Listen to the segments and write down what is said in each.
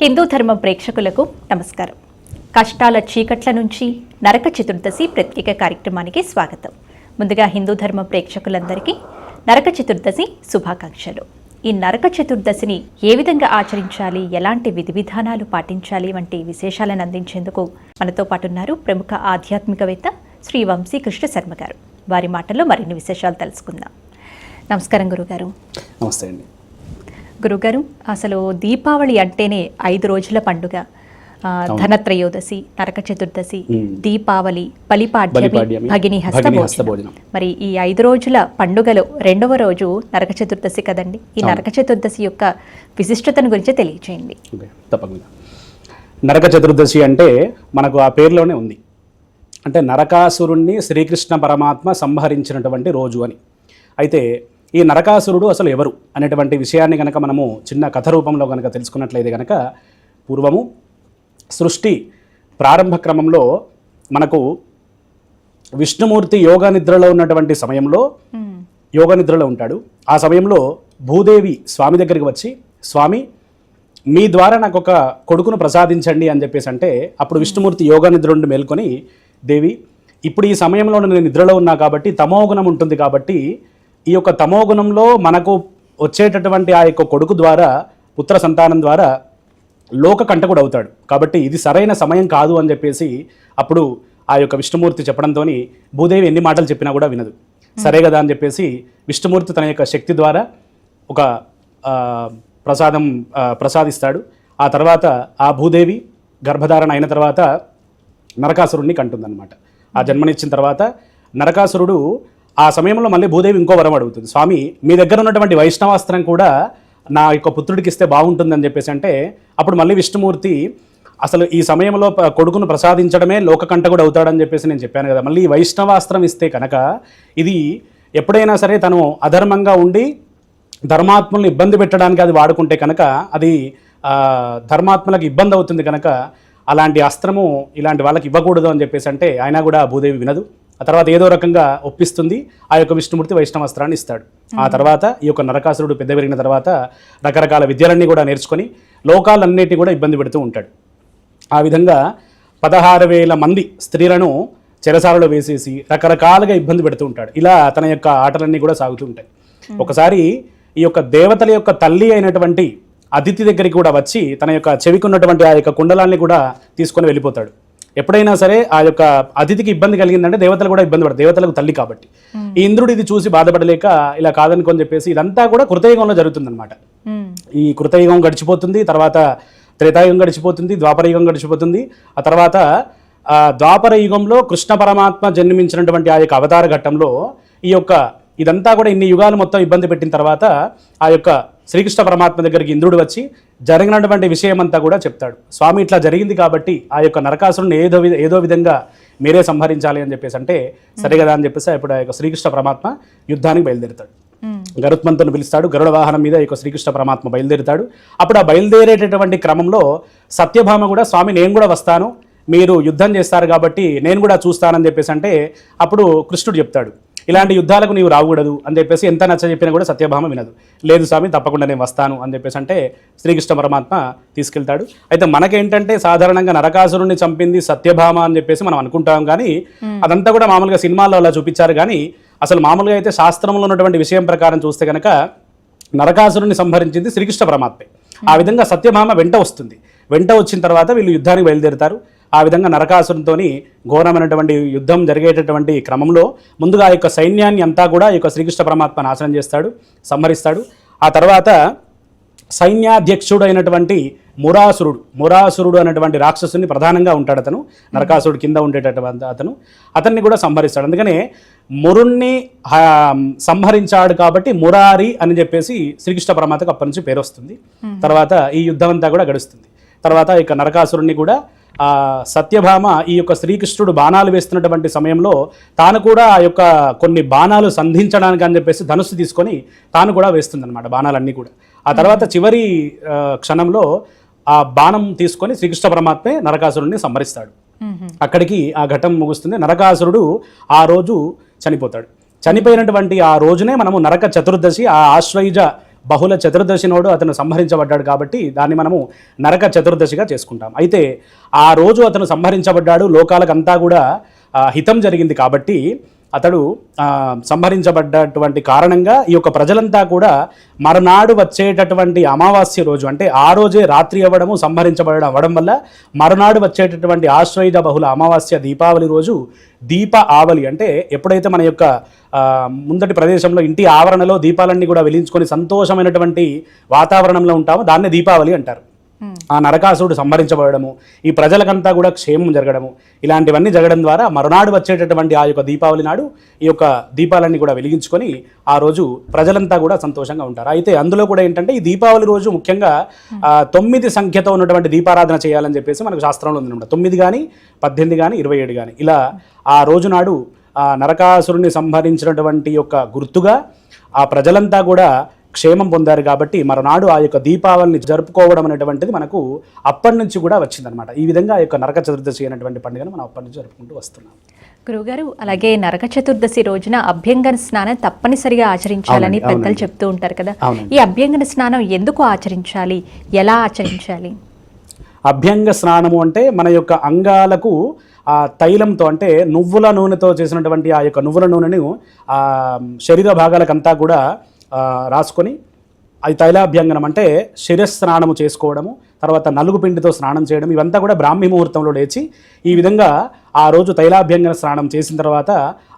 హిందూ ధర్మం ప్రేక్షకులకు నమస్కారం. కష్టాల చీకట్ల నుంచి నరక చతుర్దశి ప్రత్యేక కార్యక్రమానికి స్వాగతం. ముందుగా హిందూ ధర్మ ప్రేక్షకులందరికీ నరక చతుర్దశి శుభాకాంక్షలు. ఈ నరక చతుర్దశిని ఏ విధంగా ఆచరించాలి ఎలాంటి విధి విధానాలు పాటించాలి వంటి విశేషాలను అందించేందుకు మనతో పాటున్నారు ప్రముఖ ఆధ్యాత్మికవేత్త శ్రీ వంశీ కృష్ణ శర్మ గారు. వారి మాటల్లో మరిన్ని విశేషాలు తెలుసుకుందాం. నమస్కారం గురుగారు. నమస్తే అండి. గురుగారు అసలు దీపావళి అంటేనే ఐదు రోజుల పండుగ ధనత్రయోదశి నరక చతుర్దశి. దీపావళి బలిపాడ్యమి బలిపాడ్యమి, భగిని హస్త భగిని భోజనం. హస్తభోజనం. మరి ఈ ఐదు రోజుల పండుగలో రెండవ రోజు నరక చతుర్దశి కదండి ఈ. నరక చతుర్దశి యొక్క విశిష్టతను గురించి తెలియచేయండి తప్పకుండా నరక చతుర్దశి అంటే మనకు ఆ పేరులోనే ఉంది అంటే నరకాసురుణ్ణి శ్రీకృష్ణ పరమాత్మ సంహరించినటువంటి రోజు అని అయితే ఈ నరకాసురుడు అసలు ఎవరు అనేటువంటి విషయాన్ని కనుక మనము చిన్న కథ రూపంలో కనుక తెలుసుకున్నట్లయితే కనుక పూర్వము సృష్టి ప్రారంభ క్రమంలో మనకు విష్ణుమూర్తి యోగ నిద్రలో ఉన్నటువంటి సమయంలో. యోగ నిద్రలో ఉంటాడు ఆ సమయంలో భూదేవి స్వామి దగ్గరికి వచ్చి స్వామి మీ ద్వారా నాకు ఒక కొడుకును ప్రసాదించండి అని చెప్పేసి అంటే అప్పుడు విష్ణుమూర్తి యోగ నిద్ర నుండి మేల్కొని దేవి ఇప్పుడు ఈ సమయంలో నేను నిద్రలో ఉన్నా కాబట్టి తమోగుణం ఉంటుంది కాబట్టి ఈ యొక్క తమోగుణంలో మనకు వచ్చేటటువంటి ఆ యొక్క కొడుకు ద్వారా పుత్ర సంతానం ద్వారా లోక కంటకుడు అవుతాడు. కాబట్టి ఇది సరైన సమయం కాదు అని చెప్పేసి అప్పుడు ఆ యొక్క విష్ణుమూర్తి చెప్పడంతో భూదేవి ఎన్ని మాటలు చెప్పినా కూడా వినదు. సరే కదా అని చెప్పేసి విష్ణుమూర్తి తన యొక్క శక్తి ద్వారా ఒక ప్రసాదం ప్రసాదిస్తాడు. ఆ తర్వాత ఆ భూదేవి గర్భధారణ అయిన తర్వాత నరకాసురుడిని కంటుందన్నమాట. ఆ జన్మనిచ్చిన తర్వాత నరకాసురుడు ఆ సమయంలో మళ్ళీ భూదేవి ఇంకో వరం అడుగుతుంది. స్వామి మీ దగ్గర ఉన్నటువంటి వైష్ణవాస్త్రం కూడా నా యొక్క పుత్రుడికి ఇస్తే బాగుంటుందని చెప్పేసి అంటే అప్పుడు మళ్ళీ విష్ణుమూర్తి అసలు ఈ సమయంలో కొడుకును ప్రసాదించడమే లోకకంఠకుడు అవుతాడని చెప్పేసి నేను చెప్పాను కదా. మళ్ళీ ఈ వైష్ణవాస్త్రం ఇస్తే కనుక ఇది ఎప్పుడైనా సరే తను అధర్మంగా ఉండి ధర్మాత్మల్ని ఇబ్బంది పెట్టడానికి అది వాడుకుంటే కనుక అది ధర్మాత్మలకు ఇబ్బంది అవుతుంది కనుక అలాంటి అస్త్రము ఇలాంటి వాళ్ళకి ఇవ్వకూడదు అని చెప్పేసి అంటే ఆయన కూడా భూదేవి వినదు. ఆ తర్వాత ఏదో రకంగా ఒప్పిస్తుంది. ఆ యొక్క విష్ణుమూర్తి వైష్ణవాస్త్రాన్ని ఇస్తాడు. ఆ తర్వాత ఈ యొక్క నరకాసురుడు పెద్ద పెరిగిన తర్వాత రకరకాల విద్యలన్నీ కూడా నేర్చుకొని లోకాలన్నిటి కూడా ఇబ్బంది పెడుతూ ఉంటాడు. ఆ విధంగా పదహారు వేల మంది స్త్రీలను చెరసాలలో వేసేసి రకరకాలుగా ఇబ్బంది పెడుతూ ఉంటాడు. ఇలా తన యొక్క ఆటలన్నీ కూడా సాగుతూ ఉంటాయి. ఒకసారి ఈ యొక్క దేవతల యొక్క తల్లి అయినటువంటి అతిథి దగ్గరికి కూడా వచ్చి తన యొక్క చెవికి ఉన్నటువంటి ఆ యొక్క కుండలాన్ని కూడా తీసుకొని వెళ్ళిపోతాడు. ఎప్పుడైనా సరే ఆ యొక్క అతిథికి ఇబ్బంది కలిగిందంటే దేవతలు కూడా ఇబ్బంది పడతారు. దేవతలకు తల్లి కాబట్టి. ఈ ఇంద్రుడు ఇది చూసి బాధపడలేక ఇలా కాదనుకొని చెప్పేసి ఇదంతా కూడా కృతయుగంలో జరుగుతుందన్నమాట. ఈ కృతయుగం గడిచిపోతుంది తర్వాత త్రేతాయుగం గడిచిపోతుంది ద్వాపర యుగం గడిచిపోతుంది. ఆ తర్వాత ఆ, ద్వాపర యుగంలో కృష్ణ పరమాత్మ జన్మించినటువంటి ఆ యొక్క అవతార ఘట్టంలో ఈ యొక్క ఇదంతా కూడా ఇన్ని యుగాలు మొత్తం ఇబ్బంది పెట్టిన తర్వాత ఆ యొక్క శ్రీకృష్ణ పరమాత్మ దగ్గరికి ఇంద్రుడు వచ్చి జరిగినటువంటి విషయం అంతా కూడా చెప్తాడు. స్వామి ఇట్లా జరిగింది కాబట్టి ఆ యొక్క నరకాసురుని ఏదో ఏదో విధంగా మీరే సంహరించాలి అని చెప్పేసి అంటే సరే కదా అని చెప్పేసి ఇప్పుడు ఆ యొక్క శ్రీకృష్ణ పరమాత్మ యుద్ధానికి బయలుదేరుతాడు. గరుత్మంతుని పిలుస్తాడు గరుడ వాహనం మీద యొక్క శ్రీకృష్ణ పరమాత్మ బయలుదేరుతాడు. అప్పుడు ఆ బయలుదేరేటటువంటి క్రమంలో సత్యభామ కూడా స్వామి నేను కూడా వస్తాను. మీరు యుద్ధం చేస్తారు కాబట్టి నేను కూడా చూస్తానని చెప్పేసి అంటే అప్పుడు కృష్ణుడు చెప్తాడు. ఇలాంటి యుద్ధాలకు నీవు రాకూడదు అని చెప్పేసి ఎంత నచ్చ చెప్పినా కూడా సత్యభామ వినదు. లేదు స్వామి తప్పకుండా నేను వస్తాను అని చెప్పేసి అంటే శ్రీకృష్ణ పరమాత్మ తీసుకెళ్తాడు. అయితే మనకేంటంటే సాధారణంగా నరకాసురుణ్ణి చంపింది సత్యభామ అని చెప్పేసి మనం అనుకుంటాం కానీ అదంతా కూడా మామూలుగా సినిమాల్లో అలా చూపించారు కానీ అసలు మామూలుగా అయితే శాస్త్రంలో ఉన్నటువంటి విషయం ప్రకారం చూస్తే కనుక నరకాసురుని సంహరించింది శ్రీకృష్ణ పరమాత్మే. ఆ విధంగా సత్యభామ వెంట వస్తుంది. వెంట వచ్చిన తర్వాత వీళ్ళు యుద్ధానికి బయలుదేరుతారు. ఆ విధంగా నరకాసురునితోని ఘోరమైనటువంటి యుద్ధం జరిగేటటువంటి క్రమంలో ముందుగా ఆ యొక్క సైన్యాన్ని అంతా కూడా ఈ యొక్క శ్రీకృష్ణ పరమాత్మ నాశనం చేస్తాడు సంహరిస్తాడు. ఆ తర్వాత సైన్యాధ్యక్షుడు అయినటువంటి మురాసురుడు మురాసురుడు అనేటువంటి రాక్షసుని ప్రధానంగా ఉంటాడు అతను నరకాసురుడు కింద ఉండేటటువంటి అతను. అతన్ని కూడా సంహరిస్తాడు. అందుకనే మురుణ్ణి సంహరించాడు కాబట్టి మురారి అని చెప్పేసి శ్రీకృష్ణ పరమాత్మకు అప్పటి నుంచి పేరు వస్తుంది తర్వాత ఈ యుద్ధం అంతా కూడా గడుస్తుంది. తర్వాత ఇక నరకాసురుణ్ణి కూడా ఆ సత్యభామ ఈ యొక్క శ్రీకృష్ణుడు బాణాలు వేస్తున్నటువంటి సమయంలో తాను కూడా ఆ యొక్క కొన్ని బాణాలు సంధించడానికి అని చెప్పేసి ధనుస్సు తీసుకొని తాను కూడా వేస్తుందన్నమాట బాణాలన్నీ కూడా. ఆ తర్వాత చివరి క్షణంలో ఆ బాణం తీసుకొని శ్రీకృష్ణ పరమాత్మే నరకాసురుడిని సంహరిస్తాడు. అక్కడికి ఆ ఘటన ముగుస్తుంది. నరకాసురుడు ఆ రోజు చనిపోతాడు. చనిపోయినటువంటి ఆ రోజునే మనము నరక చతుర్దశి ఆ ఆశ్వయుజ బహుళ చతుర్దశి నోడు అతను సంహరించబడ్డాడు కాబట్టి దాన్ని మనము నరక చతుర్దశిగా చేసుకుంటాం. అయితే ఆ రోజు అతను సంహరించబడ్డాడు లోకాలకంతా కూడా హితం జరిగింది కాబట్టి అతడు సంహరించబడ్డటువంటి కారణంగా ఈ యొక్క ప్రజలంతా కూడా మరునాడు వచ్చేటటువంటి అమావాస్య రోజు అంటే ఆ రోజే రాత్రి అవ్వడము సంహరించబడడం అవ్వడం వల్ల మరునాడు వచ్చేటటువంటి ఆశ్వయుజ బహుళ అమావాస్య దీపావళి రోజు దీప ఆవలి అంటే ఎప్పుడైతే మన యొక్క ముందటి ప్రదేశంలో ఇంటి ఆవరణలో దీపాలన్నీ కూడా వెలించుకొని సంతోషమైనటువంటి వాతావరణంలో ఉంటామో దాన్నే దీపావళి అంటారు. ఆ నరకాసుడు సంహరించబడము ఈ ప్రజలకంతా కూడా క్షేమం జరగడము. ఇలాంటివన్నీ జరగడం ద్వారా మరునాడు వచ్చేటటువంటి ఆ యొక్క దీపావళి నాడు ఈ యొక్క దీపాలన్నీ కూడా వెలిగించుకొని ఆ రోజు ప్రజలంతా కూడా సంతోషంగా ఉంటారు. అయితే అందులో కూడా ఏంటంటే ఈ దీపావళి రోజు ముఖ్యంగా తొమ్మిది సంఖ్యతో ఉన్నటువంటి దీపారాధన చేయాలని చెప్పేసి మనకు శాస్త్రంలో ఉందన్నమాట తొమ్మిది కానీ పద్దెనిమిది కానీ ఇరవై ఏడు కానీ ఇలా ఆ రోజు నాడు ఆ నరకాసురుని సంహరించినటువంటి యొక్క గుర్తుగా ఆ ప్రజలంతా కూడా క్షేమం పొందారు కాబట్టి మరునాడు ఆ యొక్క దీపావళిని జరుపుకోవడం అనేటువంటిది మనకు అప్పటి నుంచి కూడా వచ్చిందనమాట ఈ విధంగా ఆ యొక్క నరక చతుర్దశి అనేటువంటి పండుగను మనం అప్పటి నుంచి జరుపుకుంటూ వస్తున్నాం. గురువుగారు అలాగే నరక చతుర్దశి రోజున అభ్యంగన స్నానం తప్పనిసరిగా ఆచరించాలని పెద్దలు. చెప్తూ ఉంటారు కదా. ఈ అభ్యంగన స్నానం ఎందుకు ఆచరించాలి? ఎలా ఆచరించాలి? అభ్యంగ స్నానము అంటే మన యొక్క అంగాలకు ఆ తైలంతో అంటే నువ్వుల నూనెతో చేసినటువంటి ఆ యొక్క నువ్వుల నూనెను ఆ శరీర భాగాలకంతా కూడా రాసుకొని అది తైలాభ్యంగనం అంటే శిరస్నానము చేసుకోవడము తర్వాత నలుగు పిండితో స్నానం చేయడం ఇవంతా కూడా బ్రాహ్మీ ముహూర్తంలో లేచి ఈ విధంగా ఆ రోజు తైలాభ్యంగన స్నానం చేసిన తర్వాత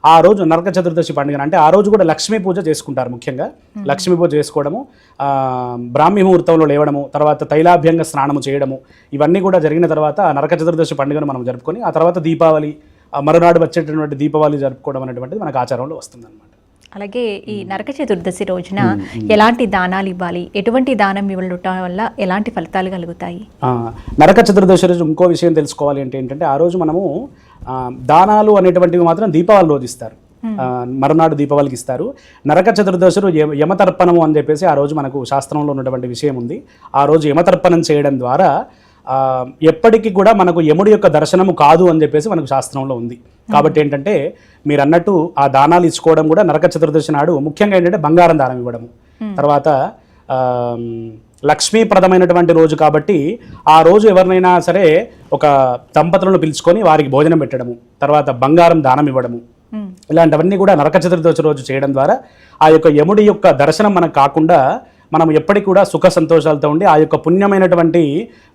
ఆ రోజు నరక చతుర్దశి పండుగ అంటే ఆ రోజు కూడా లక్ష్మీ పూజ చేసుకుంటారు ముఖ్యంగా. లక్ష్మీ పూజ చేసుకోవడము బ్రాహ్మీ ముహూర్తంలో లేవడము తర్వాత తైలాభ్యంగ స్నానము చేయడము ఇవన్నీ కూడా జరిగిన తర్వాత నరక చతుర్దశి పండుగను మనం జరుపుకొని ఆ తర్వాత దీపావళి మరునాడు వచ్చేటటువంటి దీపావళి జరుపుకోవడం అనేటువంటిది మనకు ఆచారంలో వస్తుందన్నమాట. అలాగే ఈ నరక చతుర్దశి రోజున ఎలాంటి దానాలు ఇవ్వాలి? ఎటువంటి దానం ఇవ్వడం వల్ల ఎలాంటి ఫలితాలు కలుగుతాయి? నరక చతుర్దశి రోజు ఇంకో విషయం తెలుసుకోవాలి అంటే ఏంటంటే ఆ రోజు మనము దానాలు అనేటువంటివి మాత్రం దీపావళి రోజు ఇస్తారు మరునాడు దీపావళికి ఇస్తారు. నరక చతుర్దశి రోజు యమ- యమతర్పణము అని చెప్పేసి ఆ రోజు మనకు శాస్త్రంలో ఉన్నటువంటి విషయం ఉంది. ఆ రోజు యమతర్పణం చేయడం ద్వారా ఎప్పటికీ కూడా మనకు యముడి యొక్క దర్శనము కాదు అని చెప్పేసి మనకు శాస్త్రంలో ఉంది. కాబట్టి ఏంటంటే మీరు అన్నట్టు ఆ దానాలు ఇచ్చుకోవడం కూడా నరక చతుర్దశి నాడు ముఖ్యంగా ఏంటంటే బంగారం దానం ఇవ్వడము. తర్వాత లక్ష్మీప్రదమైనటువంటి రోజు కాబట్టి ఆ రోజు ఎవరినైనా సరే ఒక దంపతులను పిలుచుకొని వారికి భోజనం పెట్టడము తర్వాత బంగారం దానం ఇవ్వడము. ఇలాంటివన్నీ కూడా నరక చతుర్దశి రోజు చేయడం ద్వారా ఆ యొక్క యముడి యొక్క దర్శనం మనకు కాకుండా మనం ఎప్పటికి కూడా సుఖ సంతోషాలతో ఉండి ఆ యొక్క పుణ్యమైనటువంటి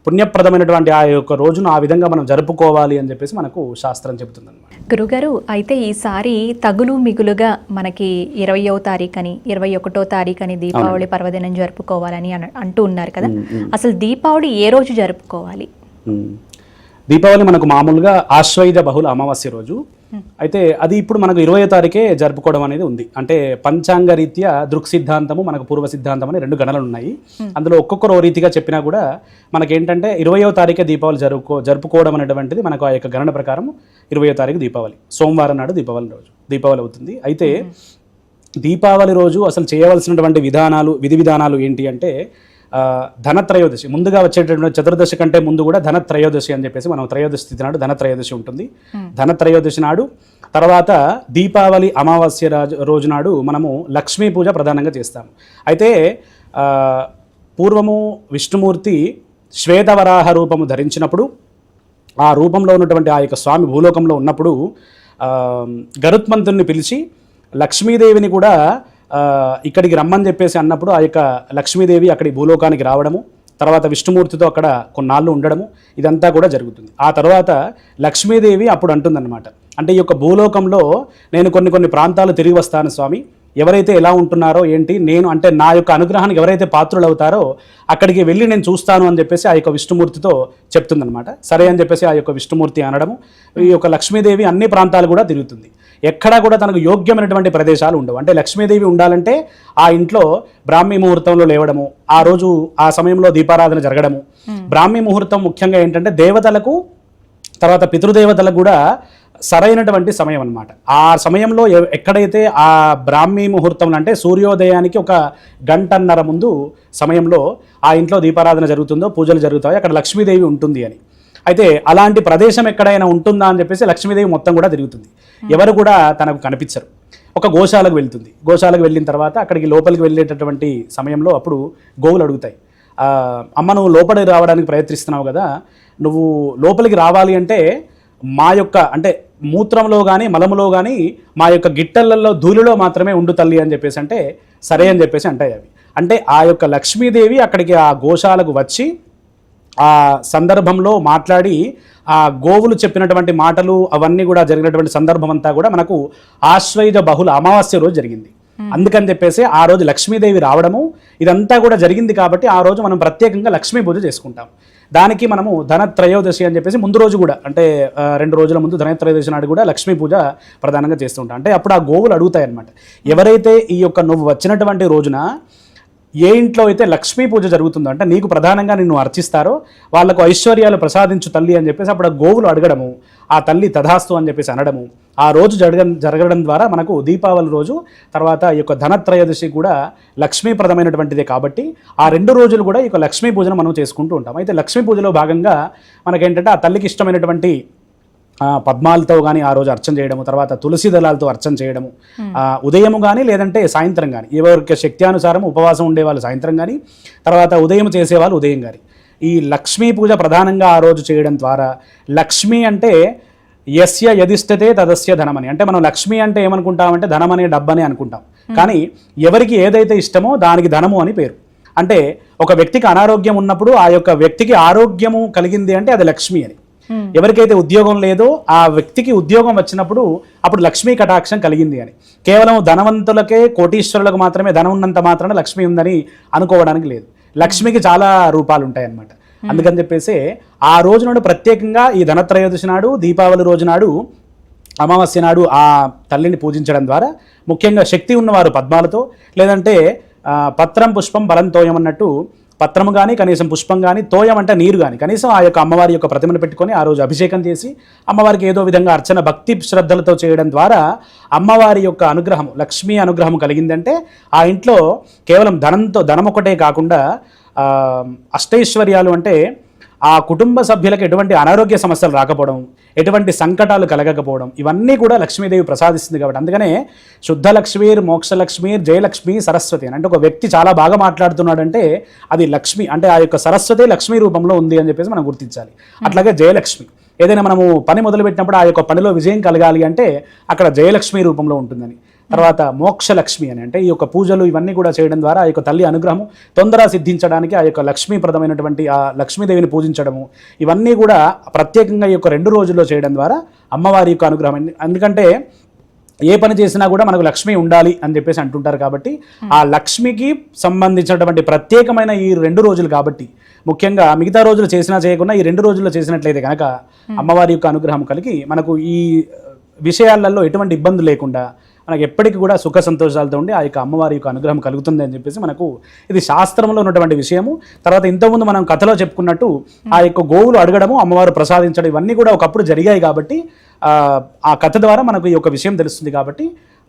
పుణ్యప్రదమైనటువంటి ఆ యొక్క రోజును ఆ విధంగా మనం జరుపుకోవాలి అని చెప్పేసి మనకు శాస్త్రం చెబుతుంది గురుగారు అయితే ఈసారి తగులు మిగులుగా మనకి ఇరవయో తారీఖని ఇరవై ఒకటో తారీఖని దీపావళి పర్వదినం జరుపుకోవాలని అన- అంటూ ఉన్నారు కదా. అసలు దీపావళి ఏ రోజు జరుపుకోవాలి. దీపావళి మనకు మామూలుగా ఆశ్వయుజ బహుళ అమావాస్య రోజు. అయితే అది ఇప్పుడు మనకు ఇరవయో తారీఖే జరుపుకోవడం అనేది ఉంది. అంటే పంచాంగ రీత్యా దృక్ సిద్ధాంతము మనకు పూర్వ సిద్ధాంతం అని రెండు గణనలు ఉన్నాయి. అందులో ఒక్కొక్కరు ఓ రీతిగా చెప్పినా కూడా మనకేంటంటే ఇరవయో తారీఖే దీపావళి జరుపుకో జరుపుకోవడం అనేటువంటిది మనకు ఆ యొక్క గణన ప్రకారం ఇరవయో తారీఖు దీపావళి. సోమవారం నాడు దీపావళి రోజు దీపావళి అవుతుంది. అయితే దీపావళి రోజు అసలు చేయవలసినటువంటి విధానాలు విధి విధానాలు ఏంటి అంటే ధనత్రయోదశి. ముందుగా వచ్చేటటువంటి చతుర్దశి కంటే ముందు కూడా ధనత్రయోదశి అని చెప్పేసి మనం త్రయోదశి తిథి నాడు ధనత్రయోదశి ఉంటుంది. ధనత్రయోదశి నాడు తర్వాత దీపావళి అమావాస్య రాజు రోజు నాడు మనము లక్ష్మీ పూజ ప్రధానంగా చేస్తాము. అయితే పూర్వము విష్ణుమూర్తి శ్వేతవరాహ రూపము ధరించినప్పుడు ఆ రూపంలో ఉన్నటువంటి ఆ యొక్క స్వామి భూలోకంలో ఉన్నప్పుడు ఆ, గరుత్మంతుని పిలిచి లక్ష్మీదేవిని కూడా ఇక్కడికి రమ్మని చెప్పేసి అన్నప్పుడు ఆ యొక్క లక్ష్మీదేవి అక్కడి భూలోకానికి రావడము తర్వాత విష్ణుమూర్తితో అక్కడ కొన్నాళ్ళు ఉండడము ఇదంతా కూడా జరుగుతుంది. ఆ తర్వాత లక్ష్మీదేవి అప్పుడు అంటుందన్నమాట అంటే ఈ యొక్క భూలోకంలో నేను కొన్ని కొన్ని ప్రాంతాలు తిరిగి వస్తాను స్వామి ఎవరైతే ఎలా ఉంటున్నారో ఏంటి నేను అంటే నా యొక్క అనుగ్రహానికి ఎవరైతే పాత్రులు అవుతారో అక్కడికి వెళ్ళి నేను చూస్తాను అని చెప్పేసి ఆ యొక్క విష్ణుమూర్తితో చెప్తుందనమాట సరే అని చెప్పేసి ఆ యొక్క విష్ణుమూర్తి అనడము ఈ యొక్క లక్ష్మీదేవి అన్ని ప్రాంతాలు కూడా తిరుగుతుంది. ఎక్కడా కూడా తనకు యోగ్యమైనటువంటి ప్రదేశాలు ఉండవు. అంటే లక్ష్మీదేవి ఉండాలంటే ఆ ఇంట్లో బ్రాహ్మీ ముహూర్తంలో లేవడము ఆ రోజు ఆ సమయంలో దీపారాధన జరగడము. బ్రాహ్మీ ముహూర్తం ముఖ్యంగా ఏంటంటే దేవతలకు తర్వాత పితృదేవతలకు కూడా సరైనటువంటి సమయం అన్నమాట. ఆ సమయంలో ఎక్కడైతే ఆ బ్రాహ్మీ ముహూర్తంలో అంటే సూర్యోదయానికి ఒక గంటన్నర ముందు సమయంలో ఆ ఇంట్లో దీపారాధన జరుగుతుందో పూజలు జరుగుతాయో అక్కడ లక్ష్మీదేవి ఉంటుంది అని. అయితే అలాంటి ప్రదేశం ఎక్కడైనా ఉంటుందా అని చెప్పేసి లక్ష్మీదేవి మొత్తం కూడా తిరుగుతుంది. ఎవరు కూడా తనకు కనిపించరు. ఒక గోశాలకు వెళ్తుంది. గోశాలకు వెళ్ళిన తర్వాత అక్కడికి లోపలికి వెళ్ళేటటువంటి సమయంలో అప్పుడు గోవులు అడుగుతాయి. అమ్మ నువ్వు లోపలికి రావడానికి ప్రయత్నిస్తున్నావు కదా. నువ్వు లోపలికి రావాలి అంటే మా యొక్క అంటే మూత్రంలో కానీ మలములో కానీ మా యొక్క గిట్టెలలో ధూళిలో మాత్రమే ఉండు తల్లి అని చెప్పేసి అంటే సరే అని చెప్పేసి అంటాయి అవి. అంటే ఆ యొక్క లక్ష్మీదేవి అక్కడికి ఆ గోశాలకు వచ్చి ఆ సందర్భంలో మాట్లాడి ఆ గోవులు చెప్పినటువంటి మాటలు అవన్నీ కూడా జరిగినటువంటి సందర్భం అంతా కూడా మనకు ఆశ్వయుజ బహుళ అమావాస్య రోజు జరిగింది. అందుకని చెప్పేసి ఆ రోజు లక్ష్మీదేవి రావడము ఇదంతా కూడా జరిగింది కాబట్టి ఆ రోజు మనం ప్రత్యేకంగా లక్ష్మీ పూజ చేసుకుంటాం. దానికి మనము ధన త్రయోదశి అని చెప్పేసి ముందు రోజు కూడా అంటే రెండు రోజుల ముందు ధన త్రయోదశి నాడు కూడా లక్ష్మీ పూజ ప్రధానంగా చేస్తుంటాం అంటే అప్పుడు ఆ గోవులు అడుగుతాయి అనమాట ఎవరైతే ఈ యొక్క నువ్వు వచ్చినటువంటి రోజున ఏ ఇంట్లో అయితే లక్ష్మీ పూజ జరుగుతుందో అంటే నీకు ప్రధానంగా నిన్ను అర్చిస్తారో వాళ్ళకు ఐశ్వర్యాలు ప్రసాదించు తల్లి అని చెప్పేసి అప్పుడు ఆ గోవులు అడగడము ఆ తల్లి తథాస్తు అని చెప్పేసి అనడము. ఆ రోజు జరగ జరగడం ద్వారా మనకు దీపావళి రోజు తర్వాత ఈ యొక్క ధనత్రయోదశి కూడా లక్ష్మీప్రదమైనటువంటిదే కాబట్టి ఆ రెండు రోజులు కూడా ఈ యొక్క లక్ష్మీ పూజను మనం చేసుకుంటూ ఉంటాం. అయితే లక్ష్మీ పూజలో భాగంగా మనకేంటంటే ఆ తల్లికి ఇష్టమైనటువంటి పద్మాలతో కానీ ఆ రోజు అర్చన చేయడము తర్వాత తులసి దళాలతో అర్చన చేయడము ఆ, ఉదయము కానీ లేదంటే సాయంత్రం కానీ ఎవరికి శక్త్యానుసారం ఉపవాసం ఉండేవాళ్ళు సాయంత్రం కానీ తర్వాత ఉదయం చేసేవాళ్ళు ఉదయం కానీ ఈ లక్ష్మీ పూజ ప్రధానంగా ఆ రోజు చేయడం ద్వారా లక్ష్మి అంటే యస్య యదిష్టతే తదస్య ధనమని. అంటే మనం లక్ష్మి అంటే ఏమనుకుంటామంటే ధనం అనే డబ్బని అనుకుంటాం. కానీ ఎవరికి ఏదైతే ఇష్టమో దానికి ధనము అని పేరు. అంటే ఒక వ్యక్తికి అనారోగ్యం ఉన్నప్పుడు ఆ యొక్క వ్యక్తికి ఆరోగ్యము కలిగింది అంటే అది లక్ష్మి అని. ఎవరికైతే ఉద్యోగం లేదో ఆ వ్యక్తికి ఉద్యోగం వచ్చినప్పుడు అప్పుడు లక్ష్మీ కటాక్షం కలిగింది అని. కేవలం ధనవంతులకే కోటీశ్వరులకు మాత్రమే ధనం ఉన్నంత మాత్రాన లక్ష్మి ఉందని అనుకోవడానికి లేదు. లక్ష్మికి చాలా రూపాలు ఉంటాయి అన్నమాట అందుకని చెప్పేసి ఆ రోజు నాడు ప్రత్యేకంగా ఈ ధనత్రయోదశి నాడు దీపావళి రోజు నాడు అమావాస్య నాడు ఆ తల్లిని పూజించడం ద్వారా ముఖ్యంగా శక్తి ఉన్నవారు పద్మాలతో లేదంటే పత్రం పుష్పం బలం తోయం అన్నట్టు పత్రము కానీ కనీసం పుష్పం కానీ తోయం అంటే నీరు కానీ కనీసం ఆ యొక్క అమ్మవారి యొక్క ప్రతిమను పెట్టుకొని ఆ రోజు అభిషేకం చేసి అమ్మవారికి ఏదో విధంగా అర్చన భక్తి శ్రద్ధలతో చేయడం ద్వారా అమ్మవారి యొక్క అనుగ్రహం లక్ష్మీ అనుగ్రహం కలిగిందంటే ఆ ఇంట్లో కేవలం ధనంతో ధనం ఒకటే కాకుండా అష్టైశ్వర్యాలు అంటే ఆ కుటుంబ సభ్యులకు ఎటువంటి అనారోగ్య సమస్యలు రాకపోవడం ఎటువంటి సంకటాలు కలగకపోవడం ఇవన్నీ కూడా లక్ష్మీదేవి ప్రసాదిస్తుంది కాబట్టి అందుకనే శుద్ధ లక్ష్మీర్ మోక్షలక్ష్మీర్ జయలక్ష్మి సరస్వతి అని. అంటే ఒక వ్యక్తి చాలా బాగా మాట్లాడుతున్నాడంటే అది లక్ష్మి అంటే ఆ యొక్క సరస్వతి లక్ష్మీ రూపంలో ఉంది అని చెప్పేసి మనం గుర్తించాలి. అట్లాగే జయలక్ష్మి. ఏదైనా మనము పని మొదలుపెట్టినప్పుడు ఆ యొక్క పనిలో విజయం కలగాలి అంటే అక్కడ జయలక్ష్మి రూపంలో ఉంటుందని. తర్వాత మోక్షలక్ష్మి అని అంటే ఈ యొక్క పూజలు ఇవన్నీ కూడా చేయడం ద్వారా ఆ యొక్క తల్లి అనుగ్రహం తొందర సిద్ధించడానికి ఆ యొక్క లక్ష్మీప్రదమైనటువంటి ఆ లక్ష్మీదేవిని పూజించడము. ఇవన్నీ కూడా ప్రత్యేకంగా ఈ యొక్క రెండు రోజుల్లో చేయడం ద్వారా అమ్మవారి యొక్క అనుగ్రహం. ఎందుకంటే ఏ పని చేసినా కూడా మనకు లక్ష్మి ఉండాలి అని చెప్పేసి అంటుంటారు కాబట్టి ఆ లక్ష్మికి సంబంధించినటువంటి ప్రత్యేకమైన ఈ రెండు రోజులు కాబట్టి ముఖ్యంగా మిగతా రోజులు చేసినా చేయకుండా ఈ రెండు రోజుల్లో చేసినట్లయితే కనుక అమ్మవారి యొక్క అనుగ్రహం కలిగి మనకు ఈ విషయాలలో ఎటువంటి ఇబ్బంది లేకుండా మనకు ఎప్పటికీ కూడా సుఖ సంతోషాలతో ఉండి ఆ యొక్క అమ్మవారి యొక్క అనుగ్రహం కలుగుతుంది అని చెప్పేసి మనకు ఇది శాస్త్రంలో ఉన్నటువంటి విషయము. తర్వాత ఇంతకుముందు మనం కథలో చెప్పుకున్నట్టు ఆ యొక్క గోవులు అడగడము అమ్మవారు ప్రసాదించడం ఇవన్నీ కూడా ఒకప్పుడు జరిగాయి కాబట్టి ఆ, కథ ద్వారా మనకు ఈ యొక్క విషయం తెలుస్తుంది కాబట్టి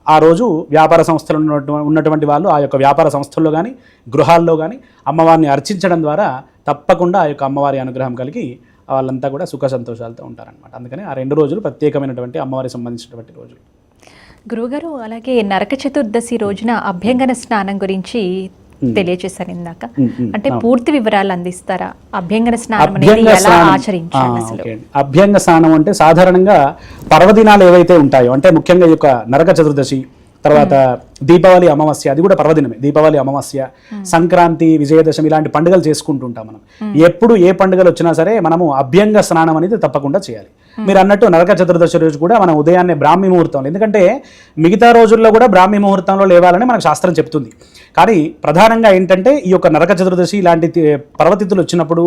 ఆ రోజు వ్యాపార సంస్థలు ఉన్నటు- ఉన్నటువంటి వాళ్ళు ఆ యొక్క వ్యాపార సంస్థల్లో కానీ గృహాల్లో కానీ అమ్మవారిని అర్చించడం ద్వారా తప్పకుండా ఆ యొక్క అమ్మవారి అనుగ్రహం కలిగి వాళ్ళంతా కూడా సుఖ సంతోషాలతో ఉంటారనమాట అందుకని ఆ రెండు రోజులు ప్రత్యేకమైనటువంటి అమ్మవారికి సంబంధించినటువంటి రోజులు. గురుగారు అలాగే నరక చతుర్దశి రోజున అభ్యంగన స్నానం గురించి తెలియజేశారు ఇందాక. అంటే పూర్తి వివరాలు అందిస్తారా? అభ్యంగన స్నానం. అభ్యంగ స్నానం అంటే సాధారణంగా పర్వదినాలు ఏవైతే ఉంటాయో అంటే ముఖ్యంగా ఈ యొక్క నరక చతుర్దశి తర్వాత దీపావళి అమావాస్య అది కూడా పర్వదినమే. దీపావళి అమావాస్య సంక్రాంతి విజయదశమి ఇలాంటి పండుగలు చేసుకుంటూ ఉంటాం మనం. ఎప్పుడు ఏ పండుగలు వచ్చినా సరే మనము అభ్యంగ స్నానం అనేది తప్పకుండా చేయాలి. మీరు అన్నట్టు నరక చతుర్దశి రోజు కూడా మనం ఉదయాన్నే బ్రాహ్మీ ముహూర్తం ఎందుకంటే మిగతా రోజుల్లో కూడా బ్రాహ్మీ ముహూర్తంలో లేవాలని మనకు శాస్త్రం చెప్తుంది. కానీ ప్రధానంగా ఏంటంటే ఈ యొక్క నరక చతుర్దశి ఇలాంటి పర్వతిథులు వచ్చినప్పుడు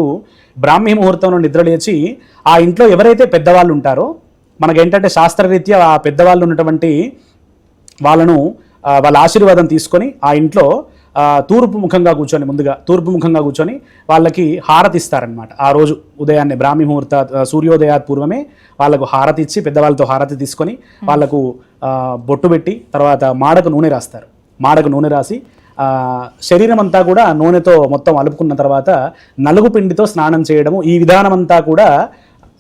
బ్రాహ్మీ ముహూర్తంలో నిద్ర లేచి ఆ ఇంట్లో ఎవరైతే పెద్దవాళ్ళు ఉంటారో మనకేంటంటే శాస్త్రరీత్యా ఆ పెద్దవాళ్ళు ఉన్నటువంటి వాళ్ళను వాళ్ళ ఆశీర్వాదం తీసుకొని ఆ ఇంట్లో తూర్పు ముఖంగా కూర్చొని ముందుగా తూర్పు ముఖంగా కూర్చొని వాళ్ళకి హారతి ఇస్తారనమాట ఆ రోజు ఉదయాన్నే బ్రాహ్మీ ముహూర్త ఆ, సూర్యోదయాత్ పూర్వమే వాళ్ళకు హారతి ఇచ్చి పెద్దవాళ్ళతో హారతి తీసుకొని వాళ్ళకు బొట్టు పెట్టి తర్వాత మాడకు నూనె రాస్తారు. మాడకు నూనె రాసి శరీరం అంతా కూడా నూనెతో మొత్తం అలుపుకున్న తర్వాత నలుగు పిండితో స్నానం చేయడము ఈ విధానం అంతా కూడా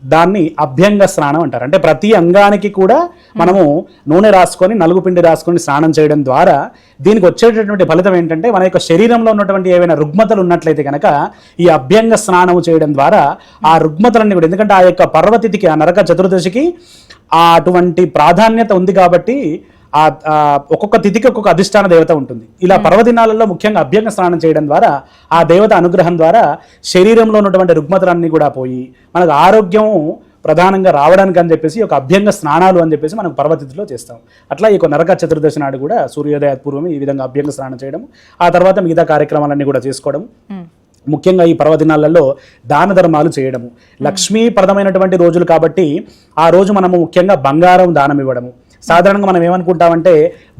దాన్ని అభ్యంగ స్నానం అంటారు. అంటే ప్రతి అంగానికి కూడా మనము నూనె రాసుకొని నలుగు పిండి రాసుకొని స్నానం చేయడం ద్వారా దీనికి వచ్చేటటువంటి ఫలితం ఏంటంటే మన యొక్క శరీరంలో ఉన్నటువంటి ఏవైనా రుగ్మతలు ఉన్నట్లయితే కనుక ఈ అభ్యంగ స్నానం చేయడం ద్వారా ఆ రుగ్మతలన్నీ కూడా ఎందుకంటే ఆ యొక్క పర్వతిథికి ఆ నరక చతుర్దశికి అటువంటి ప్రాధాన్యత ఉంది కాబట్టి ఆ ఒక్కొక్క తిథికి ఒక్కొక్క అధిష్టాన దేవత ఉంటుంది. ఇలా పర్వదినాలలో ముఖ్యంగా అభ్యంగ స్నానం చేయడం ద్వారా ఆ దేవత అనుగ్రహం ద్వారా శరీరంలో ఉన్నటువంటి రుగ్మతలన్నీ కూడా పోయి మనకు ఆరోగ్యం ప్రధానంగా రావడానికి అని చెప్పేసి ఒక అభ్యంగ స్నానాలు అని చెప్పేసి మనం పర్వతిథిలో చేస్తాం. అట్లా ఈ యొక్క నరక చతుర్దశి నాడు కూడా సూర్యోదయ పూర్వం ఈ విధంగా అభ్యంగ స్నానం చేయడం ఆ తర్వాత మిగతా కార్యక్రమాలన్నీ కూడా చేసుకోవడం ముఖ్యంగా ఈ పర్వదినాలలో దాన ధర్మాలు చేయడము లక్ష్మీప్రదమైనటువంటి రోజులు కాబట్టి ఆ రోజు మనము ముఖ్యంగా బంగారం దానం ఇవ్వడము సాధారణంగా మనం ఏమనుకుంటామంటే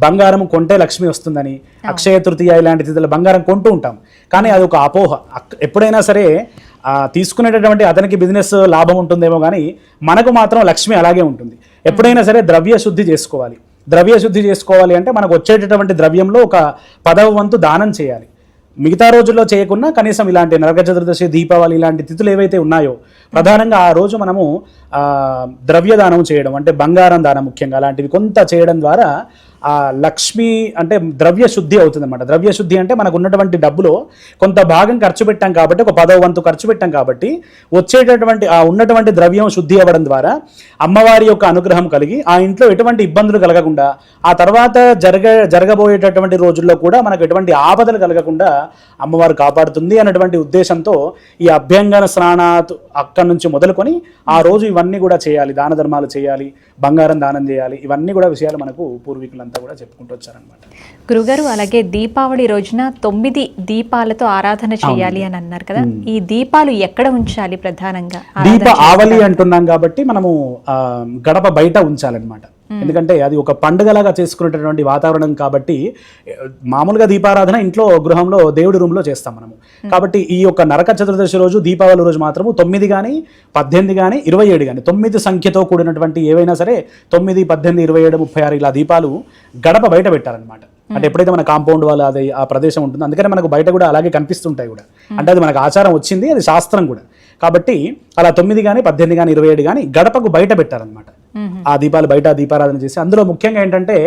బంగారం కొంటే లక్ష్మి వస్తుందని అక్షయ తృతీయ ఇలాంటి తిథులు బంగారం కొంటూ ఉంటాం. కానీ అది ఒక అపోహ. ఎప్పుడైనా సరే తీసుకునేటటువంటి అతనికి బిజినెస్ లాభం ఉంటుందేమో కానీ మనకు మాత్రం లక్ష్మి అలాగే ఉంటుంది. ఎప్పుడైనా సరే ద్రవ్య శుద్ధి చేసుకోవాలి. ద్రవ్య శుద్ధి చేసుకోవాలి అంటే మనకు వచ్చేటటువంటి ద్రవ్యంలో ఒక పదవ వంతు దానం చేయాలి. మిగతా రోజుల్లో చేయకుండా కనీసం ఇలాంటి నరక చతుర్దశి దీపావళి ఇలాంటి తిథులు ఏవైతే ఉన్నాయో ప్రధానంగా ఆ రోజు మనము ద్రవ్యదానం ద్రవ్య దానం చేయడం అంటే బంగారం దానం ముఖ్యంగా అలాంటివి కొంత చేయడం ద్వారా ఆ లక్ష్మి అంటే ద్రవ్య శుద్ధి అవుతుంది అనమాట ద్రవ్య శుద్ధి అంటే మనకు ఉన్నటువంటి డబ్బులో కొంత భాగం ఖర్చు పెట్టాం కాబట్టి ఒక పదవ వంతు ఖర్చు పెట్టాం కాబట్టి వచ్చేటటువంటి ఆ ఉన్నటువంటి ద్రవ్యం శుద్ధి అవ్వడం ద్వారా అమ్మవారి యొక్క అనుగ్రహం కలిగి ఆ ఇంట్లో ఎటువంటి ఇబ్బందులు కలగకుండా ఆ తర్వాత జరగ జరగబోయేటటువంటి రోజుల్లో కూడా మనకు ఎటువంటి ఆపదలు కలగకుండా అమ్మవారు కాపాడుతుంది అన్నటువంటి ఉద్దేశంతో ఈ అభ్యంగన స్నానాత్ అక్కడి నుంచి మొదలుకొని ఆ రోజు ఇవన్నీ కూడా చేయాలి. దాన ధర్మాలు చేయాలి. బంగారం దానం చేయాలి. ఇవన్నీ కూడా విషయాలు మనకు పూర్వీకులంతా కూడా చెప్పుకుంటూ వచ్చారనమాట గురుగారు అలాగే దీపావళి రోజున తొమ్మిది దీపాలతో ఆరాధన చేయాలి అని అన్నారు కదా. ఈ దీపాలు ఎక్కడ ఉంచాలి ప్రధానంగా? దీప ఆవలి అంటున్నాం కాబట్టి మనము గడప బయట ఉంచాలన్నమాట. ఎందుకంటే అది ఒక పండుగలాగా చేసుకునేటటువంటి వాతావరణం కాబట్టి మామూలుగా దీపారాధన ఇంట్లో గృహంలో దేవుడి రూమ్లో చేస్తాం మనము. కాబట్టి ఈ యొక్క నరక చతుర్దశి రోజు దీపావళి రోజు మాత్రము తొమ్మిది కానీ పద్దెనిమిది కానీ ఇరవై ఏడు కానీ తొమ్మిది సంఖ్యతో కూడినటువంటి ఏవైనా సరే తొమ్మిది పద్దెనిమిది ఇరవై ఏడు ముప్పై ఆరు ఇలా దీపాలు గడప బయట పెట్టారనమాట అంటే ఎప్పుడైతే మన కాంపౌండ్ వాళ్ళ అది ఆ ప్రదేశం ఉంటుందో అందుకనే మనకు బయట కూడా అలాగే కనిపిస్తుంటాయి కూడా. అంటే అది మనకు ఆచారం వచ్చింది అది శాస్త్రం కూడా. కాబట్టి అలా తొమ్మిది కానీ పద్దెనిమిది కానీ ఇరవై ఏడు కానీ గడపకు బయట పెట్టారనమాట ఆ దీపాలు బయట దీపారాధన చేసి అందులో ముఖ్యంగా ఏంటంటే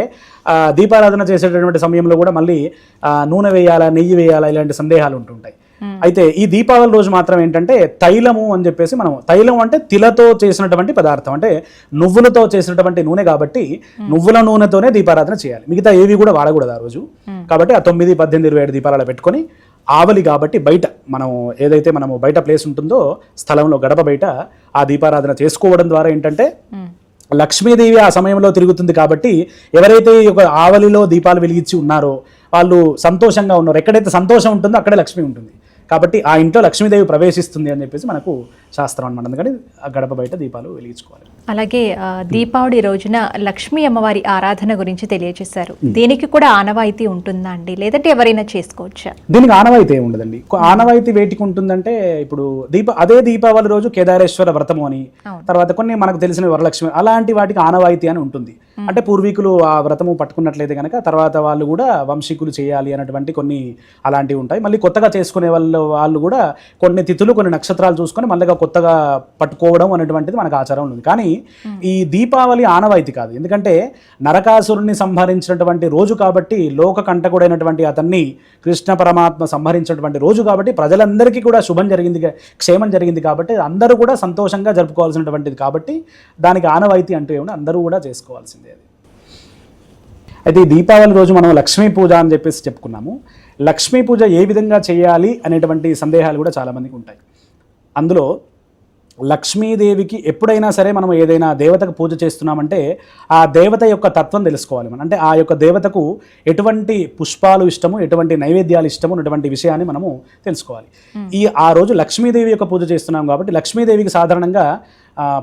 ఆ, దీపారాధన చేసేటటువంటి సమయంలో కూడా మళ్ళీ ఆ, నూనె వేయాలా నెయ్యి వేయాలా ఇలాంటి సందేహాలు ఉంటుంటాయి. అయితే ఈ దీపావళి రోజు మాత్రం ఏంటంటే తైలము అని చెప్పేసి మనం తైలం అంటే తిలతో చేసినటువంటి పదార్థం. అంటే నువ్వులతో చేసినటువంటి నూనె కాబట్టి నువ్వుల నూనెతోనే దీపారాధన చేయాలి. మిగతా ఏవి కూడా వాడకూడదు ఆ రోజు. కాబట్టి ఆ తొమ్మిది పద్దెనిమిది ఇరవై ఏడు దీపాలు పెట్టుకొని ఆవలి కాబట్టి బయట మనం ఏదైతే మనము బయట ప్లేస్ ఉంటుందో స్థలంలో గడప బయట ఆ దీపారాధన చేసుకోవడం ద్వారా ఏంటంటే లక్ష్మీదేవి ఆ సమయంలో తిరుగుతుంది కాబట్టి ఎవరైతే ఈ యొక్క ఆవలిలో దీపాలు వెలిగించి ఉన్నారో వాళ్ళు సంతోషంగా ఉన్నారు. ఎక్కడైతే సంతోషం ఉంటుందో అక్కడే లక్ష్మి ఉంటుంది. కాబట్టి ఆ ఇంట్లో లక్ష్మీదేవి ప్రవేశిస్తుంది అని చెప్పేసి మనకు శాస్త్రం అనమాట అందుకని ఆ గడప బయట దీపాలు వెలిగించుకోవాలి. అలాగే దీపావళి రోజున లక్ష్మీ అమ్మవారి ఆరాధన గురించి తెలియజేశారు దీనికి కూడా ఆనవాయితీ ఉంటుందా అండి? లేదంటే ఎవరైనా చేసుకోవచ్చా? దీనికి ఆనవాయితీ ఉండదండి. ఆనవాయితీ వేటికి ఉంటుందంటే ఇప్పుడు దీప అదే దీపావళి రోజు కేదారేశ్వర వ్రతము అని. తర్వాత కొన్ని మనకు తెలిసిన వరలక్ష్మి అలాంటి వాటికి ఆనవాయితీ అని ఉంటుంది. అంటే పూర్వీకులు ఆ వ్రతము పట్టుకున్నట్లయితే కనుక తర్వాత వాళ్ళు కూడా వంశీకులు చేయాలి అన్నటువంటి కొన్ని అలాంటివి ఉంటాయి. మళ్ళీ కొత్తగా చేసుకునే వాళ్ళు వాళ్ళు కూడా కొన్ని తిథులు కొన్ని నక్షత్రాలు చూసుకొని మళ్ళీ కొత్తగా పట్టుకోవడం అనేటువంటిది మనకు ఆచారం ఉంది కానీ ఈ దీపావళి ఆనవాయితీ కాదు. ఎందుకంటే నరకాసురుణ్ణి సంహరించినటువంటి రోజు కాబట్టి లోక కంటకుడైనటువంటి అతన్ని కృష్ణ పరమాత్మ సంహరించినటువంటి రోజు కాబట్టి ప్రజలందరికీ కూడా శుభం జరిగింది క్షేమం జరిగింది కాబట్టి అందరూ కూడా సంతోషంగా జరుపుకోవాల్సినటువంటిది కాబట్టి దానికి ఆనవాయితీ అంటూ ఏమన్నా అందరూ కూడా చేసుకోవాల్సిందే. అయితే ఈ దీపావళి రోజు మనం లక్ష్మీ పూజ అని చెప్పేసి చెప్పుకున్నాము. లక్ష్మీ పూజ ఏ విధంగా చేయాలి అనేటువంటి సందేహాలు కూడా చాలామందికి ఉంటాయి. అందులో లక్ష్మీదేవికి ఎప్పుడైనా సరే మనం ఏదైనా దేవతకు పూజ చేస్తున్నామంటే ఆ దేవత యొక్క తత్వం తెలుసుకోవాలి మనం. అంటే ఆ యొక్క దేవతకు ఎటువంటి పుష్పాలు ఇష్టము ఎటువంటి నైవేద్యాలు ఇష్టము అటువంటి విషయాన్ని మనము తెలుసుకోవాలి. ఈ ఆ రోజు లక్ష్మీదేవి యొక్క పూజ చేస్తున్నాం కాబట్టి లక్ష్మీదేవికి సాధారణంగా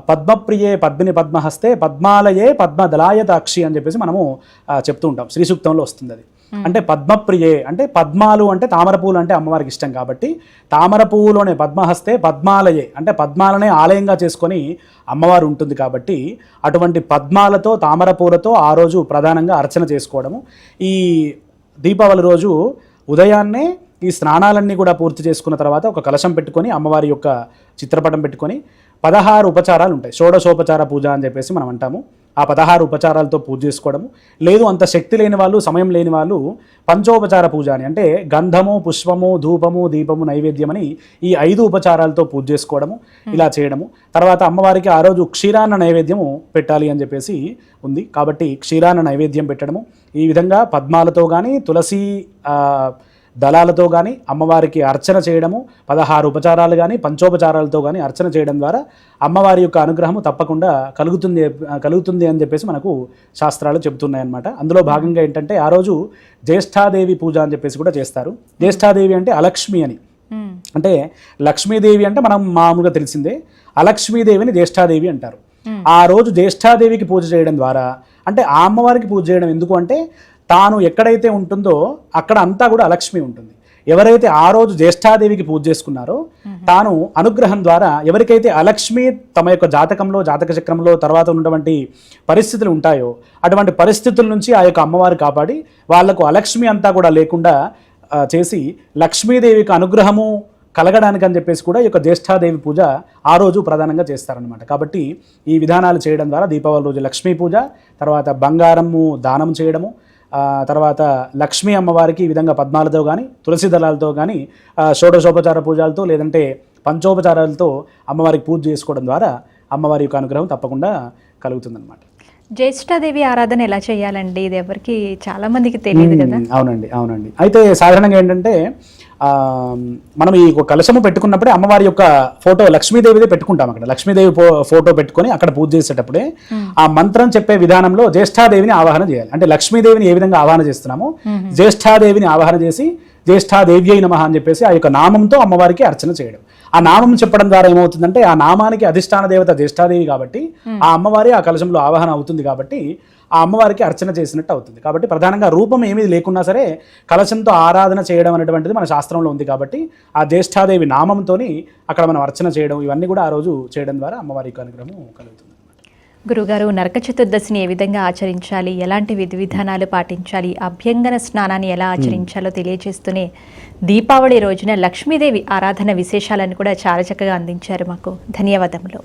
పద్మప్రియే పద్మిని పద్మహస్తే పద్మాలయే పద్మదలాయతాక్షి అని చెప్పేసి మనము చెప్తూ ఉంటాం. శ్రీ సూక్తంలో వస్తుంది అది అంటే పద్మప్రియే అంటే పద్మాలు అంటే తామర పువ్వులు అంటే అమ్మవారికి ఇష్టం కాబట్టి తామర పువ్వులోనే పద్మహస్తే పద్మాలయే అంటే పద్మాలనే ఆలయంగా చేసుకొని అమ్మవారు ఉంటుంది కాబట్టి అటువంటి పద్మాలతో తామర పూలతో ఆ రోజు ప్రధానంగా అర్చన చేసుకోవడము. ఈ దీపావళి రోజు ఉదయాన్నే ఈ స్నానాలన్నీ కూడా పూర్తి చేసుకున్న తర్వాత ఒక కలశం పెట్టుకొని అమ్మవారి యొక్క చిత్రపటం పెట్టుకొని పదహారు ఉపచారాలు ఉంటాయి. షోడశోపచార పూజ అని చెప్పేసి మనం అంటాము. ఆ పదహారు ఉపచారాలతో పూజ చేసుకోవడము. లేదు అంత శక్తి లేని వాళ్ళు సమయం లేని వాళ్ళు పంచోపచార పూజ అని. అంటే గంధము పుష్పము ధూపము దీపము నైవేద్యం అని ఈ ఐదు ఉపచారాలతో పూజ చేసుకోవడము ఇలా చేయడము. తర్వాత అమ్మవారికి ఆ రోజు క్షీరాన్న నైవేద్యము పెట్టాలి అని చెప్పేసి ఉంది. కాబట్టి క్షీరాన్న నైవేద్యం పెట్టడము. ఈ విధంగా పద్మాలతో కానీ తులసి దళాలతో కానీ అమ్మవారికి అర్చన చేయడము పదహారు ఉపచారాలు కానీ పంచోపచారాలతో కానీ అర్చన చేయడం ద్వారా అమ్మవారి యొక్క అనుగ్రహము తప్పకుండా కలుగుతుంది కలుగుతుంది అని చెప్పేసి మనకు శాస్త్రాలు చెబుతున్నాయన్నమాట. అందులో భాగంగా ఏంటంటే ఆ రోజు జ్యేష్ఠాదేవి పూజ అని చెప్పేసి కూడా చేస్తారు. జ్యేష్ఠాదేవి అంటే అలక్ష్మి అని. అంటే లక్ష్మీదేవి అంటే మనం మామూలుగా తెలిసిందే అలక్ష్మీదేవిని జ్యేష్ఠాదేవి అంటారు. ఆ రోజు జ్యేష్ఠాదేవికి పూజ చేయడం ద్వారా అంటే ఆ అమ్మవారికి పూజ చేయడం ఎందుకు అంటే తాను ఎక్కడైతే ఉంటుందో అక్కడ అంతా కూడా అలక్ష్మి ఉంటుంది. ఎవరైతే ఆ రోజు జ్యేష్ఠాదేవికి పూజ చేసుకున్నారో తాను అనుగ్రహం ద్వారా ఎవరికైతే అలక్ష్మి తమ యొక్క జాతకంలో జాతక చక్రంలో తర్వాత ఉన్నటువంటి పరిస్థితులు ఉంటాయో అటువంటి పరిస్థితుల నుంచి ఆ యొక్క అమ్మవారు కాపాడి వాళ్ళకు అలక్ష్మి అంతా కూడా లేకుండా చేసి లక్ష్మీదేవికి అనుగ్రహము కలగడానికి అని చెప్పేసి కూడా ఈ యొక్క జ్యేష్ఠాదేవి పూజ ఆ రోజు ప్రధానంగా చేస్తారనమాట కాబట్టి ఈ విధానాలు చేయడం ద్వారా దీపావళి రోజు లక్ష్మీ పూజ తర్వాత బంగారము దానం చేయడము తర్వాత లక్ష్మీ అమ్మవారికి ఈ విధంగా పద్మాలతో కానీ తులసి దళాలతో కానీ షోడశోపచార పూజలతో లేదంటే పంచోపచారాలతో అమ్మవారికి పూజ చేసుకోవడం ద్వారా అమ్మవారి యొక్క అనుగ్రహం తప్పకుండా కలుగుతుందన్నమాట. జ్యేష్ఠాదేవి ఆరాధన ఎలా చేయాలండి? ఇది ఎవరికి చాలా మందికి తెలియదు కదా. అవునండి అవునండి. అయితే సాధారణంగా ఏంటంటే మనం ఈ కలశము పెట్టుకున్నప్పుడే అమ్మవారి యొక్క ఫోటో లక్ష్మీదేవిదే పెట్టుకుంటాం అక్కడ. లక్ష్మీదేవి ఫోటో పెట్టుకొని అక్కడ పూజ చేసేటప్పుడే ఆ మంత్రం చెప్పే విధానంలో జ్యేష్ఠాదేవిని ఆవాహన చేయాలి. అంటే లక్ష్మీదేవిని ఏ విధంగా ఆవాహన చేస్తున్నామో జ్యేష్ఠాదేవిని ఆవాహన చేసి జ్యేష్ఠాదేవి అయిన మహా అని చెప్పేసి ఆ యొక్క నామంతో అమ్మవారికి అర్చన చేయడం. ఆ నామం చెప్పడం ద్వారా ఏమవుతుందంటే ఆ నామానికి అధిష్టాన దేవత జ్యేష్ఠాదేవి కాబట్టి ఆ అమ్మవారి ఆ కలశంలో ఆవాహన అవుతుంది కాబట్టి ఆ అమ్మవారికి అర్చన చేసినట్టు అవుతుంది. కాబట్టి ప్రధానంగా రూపం ఏమీ లేకున్నా సరే కలశంతో ఆరాధన చేయడం అనేటువంటిది మన శాస్త్రంలో ఉంది కాబట్టి ఆ జ్యేష్ఠాదేవి నామంతోని అక్కడ మనం అర్చన చేయడం ఇవన్నీ కూడా ఆ రోజు చేయడం ద్వారా అమ్మవారి యొక్క అనుగ్రహం కలుగుతుంది గురుగారు నరక చతుర్దశిని ఏ విధంగా ఆచరించాలి? ఎలాంటి విధి విధానాలు పాటించాలి? అభ్యంగన స్నానాన్ని ఎలా ఆచరించాలో తెలియజేస్తూనే దీపావళి రోజున లక్ష్మీదేవి ఆరాధన విశేషాలను కూడా చాలా చక్కగా అందించారు మాకు. ధన్యవాదములు.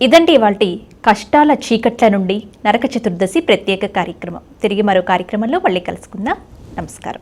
ఇదండి ఇవాల్టి కష్టాల చీకట్ల నుండి నరక చతుర్దశి ప్రత్యేక కార్యక్రమం. తిరిగి మరో కార్యక్రమంలో మళ్ళీ కలుసుకుందాం. నమస్కారం.